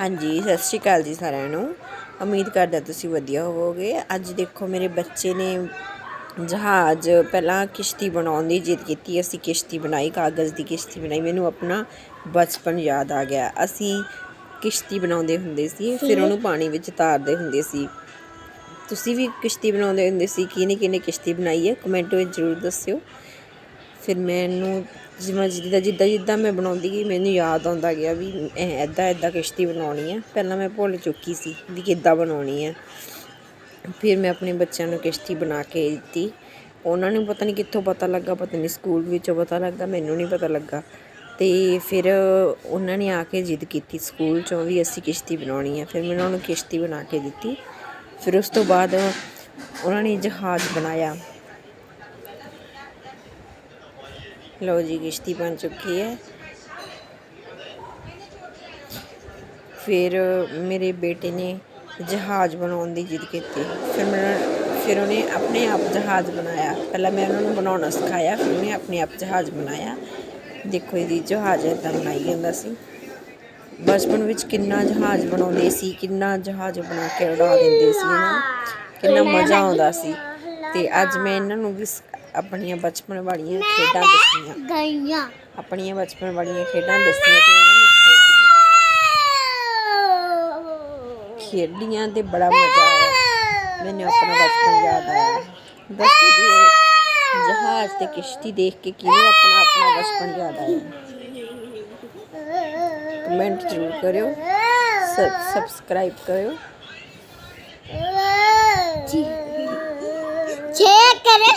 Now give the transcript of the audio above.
ਹਾਂਜੀ, ਸਤਿ ਸ਼੍ਰੀ ਅਕਾਲ ਜੀ ਸਾਰਿਆਂ ਨੂੰ। ਉਮੀਦ ਕਰਦਾ ਤੁਸੀਂ ਵਧੀਆ ਹੋਵੋਗੇ। ਅੱਜ ਦੇਖੋ, ਮੇਰੇ ਬੱਚੇ ਨੇ ਜਹਾਜ਼ ਪਹਿਲਾਂ ਕਿਸ਼ਤੀ ਬਣਾਉਣ ਦੀ ਜਿੱਦ ਕੀਤੀ। ਅਸੀਂ ਕਿਸ਼ਤੀ ਬਣਾਈ, ਕਾਗਜ਼ ਦੀ ਕਿਸ਼ਤੀ ਬਣਾਈ। ਮੈਨੂੰ ਆਪਣਾ ਬਚਪਨ ਯਾਦ ਆ ਗਿਆ। ਅਸੀਂ ਕਿਸ਼ਤੀ ਬਣਾਉਂਦੇ ਹੁੰਦੇ ਸੀ, ਫਿਰ ਉਹਨੂੰ ਪਾਣੀ ਵਿੱਚ ਤਾਰਦੇ ਹੁੰਦੇ ਸੀ। ਤੁਸੀਂ ਵੀ ਕਿਸ਼ਤੀ ਬਣਾਉਂਦੇ ਹੁੰਦੇ ਸੀ? ਕਿਹਨੇ ਕਿਹਨੇ ਕਿਸ਼ਤੀ ਬਣਾਈ ਹੈ? ਕਮੈਂਟ ਵਿੱਚ ਜ਼ਰੂਰ ਦੱਸਿਓ। ਫਿਰ ਮੈਨੂੰ ਜਿਵੇਂ ਜਿੱਦਾਂ ਜਿੱਦਾਂ ਜਿੱਦਾਂ ਮੈਂ ਬਣਾਉਂਦੀ ਗਈ, ਮੈਨੂੰ ਯਾਦ ਆਉਂਦਾ ਗਿਆ ਵੀ ਐਦਾਂ ਐਦਾਂ ਕਿਸ਼ਤੀ ਬਣਾਉਣੀ ਹੈ ਪਹਿਲਾਂ ਮੈਂ ਭੁੱਲ ਚੁੱਕੀ ਸੀ ਵੀ ਕਿੱਦਾਂ ਬਣਾਉਣੀ ਹੈ ਫਿਰ ਮੈਂ ਆਪਣੇ ਬੱਚਿਆਂ ਨੂੰ ਕਿਸ਼ਤੀ ਬਣਾ ਕੇ ਦਿੱਤੀ। ਉਹਨਾਂ ਨੂੰ ਪਤਾ ਨਹੀਂ ਕਿੱਥੋਂ ਪਤਾ ਲੱਗਾ, ਪਤਾ ਨਹੀਂ ਸਕੂਲ ਵਿੱਚੋਂ ਪਤਾ ਲੱਗਾ, ਮੈਨੂੰ ਨਹੀਂ ਪਤਾ ਲੱਗਾ। ਤੇ ਫਿਰ ਉਹਨਾਂ ਨੇ ਆ ਕੇ ਜਿੱਦ ਕੀਤੀ ਸਕੂਲ ਚੋਂ ਵੀ ਅਸੀਂ ਕਿਸ਼ਤੀ ਬਣਾਉਣੀ ਹੈ ਫਿਰ ਮੈਂ ਉਹਨਾਂ ਨੂੰ ਕਿਸ਼ਤੀ ਬਣਾ ਕੇ ਦਿੱਤੀ। ਫਿਰ ਉਸ ਤੋਂ ਬਾਅਦ ਉਹਨਾਂ ਨੇ ਜਹਾਜ਼ ਬਣਾਇਆ। ਲਓ ਜੀ, ਕਿਸ਼ਤੀ ਬਣ ਚੁੱਕੀ ਹੈ। ਫਿਰ ਮੇਰੇ ਬੇਟੇ ਨੇ ਜਹਾਜ਼ ਬਣਾਉਣ ਦੀ ਜਿੱਦ ਕੀਤੀ। ਫਿਰ ਮੈਂ, ਫਿਰ ਉਹਨੇ ਆਪਣੇ ਆਪ ਜਹਾਜ਼ ਬਣਾਇਆ। ਪਹਿਲਾਂ ਮੈਂ ਉਹਨਾਂ ਨੂੰ ਬਣਾਉਣਾ ਸਿਖਾਇਆ, ਫਿਰ ਉਹਨੇ ਆਪਣੇ ਆਪ ਜਹਾਜ਼ ਬਣਾਇਆ। ਦੇਖੋ ਇਹਦੀ ਜਹਾਜ਼ ਇੱਦਾਂ ਬਣਾਈ ਜਾਂਦਾ ਸੀ। ਬਚਪਨ ਵਿੱਚ ਕਿੰਨਾ ਜਹਾਜ਼ ਬਣਾਉਂਦੇ ਸੀ, ਕਿੰਨਾ ਜਹਾਜ਼ ਬਣਾ ਕੇ ਉਡਾ ਦਿੰਦੇ ਸੀ ਨਾ। ਕਿੰਨਾ ਮਜ਼ਾ ਆਉਂਦਾ ਸੀ। ਤੇ ਅੱਜ ਮੈਂ ਇਹਨਾਂ ਨੂੰ ਵੀ ਆਪਣੀਆਂ ਬਚਪਨ ਵਾਲੀਆਂ ਖੇਡਾਂ ਦੱਸੀਆਂ। ਗਈਆਂ। ਆਪਣੀਆਂ ਬਚਪਨ ਵਾਲੀਆਂ ਖੇਡਾਂ ਦੱਸੀਆਂ ਤੇ ਉਹਨਾਂ ਨੂੰ ਖੇਡੀਆਂ। ਖੇਡੀਆਂ ਤੇ ਬੜਾ ਮਜ਼ਾ ਆਇਆ। ਮੈਨੂੰ ਆਪਣਾ ਬਚਪਨ ਯਾਦ ਆਇਆ। ਦੱਸੋ ਜੀ ਜਹਾਜ਼ ਤੇ ਕਿਸ਼ਤੀ ਦੇਖ ਕੇ ਕਿਹਨੂੰ ਆਪਣਾ ਆਪਣਾ ਬਚਪਨ ਯਾਦ ਆਇਆ? ਕਮੈਂਟ ਜ਼ਰੂਰ ਕਰਿਓ। ਸਬਸਕ੍ਰਾਈਬ ਕਰਿਓ। ਛੇ ਕਰੇ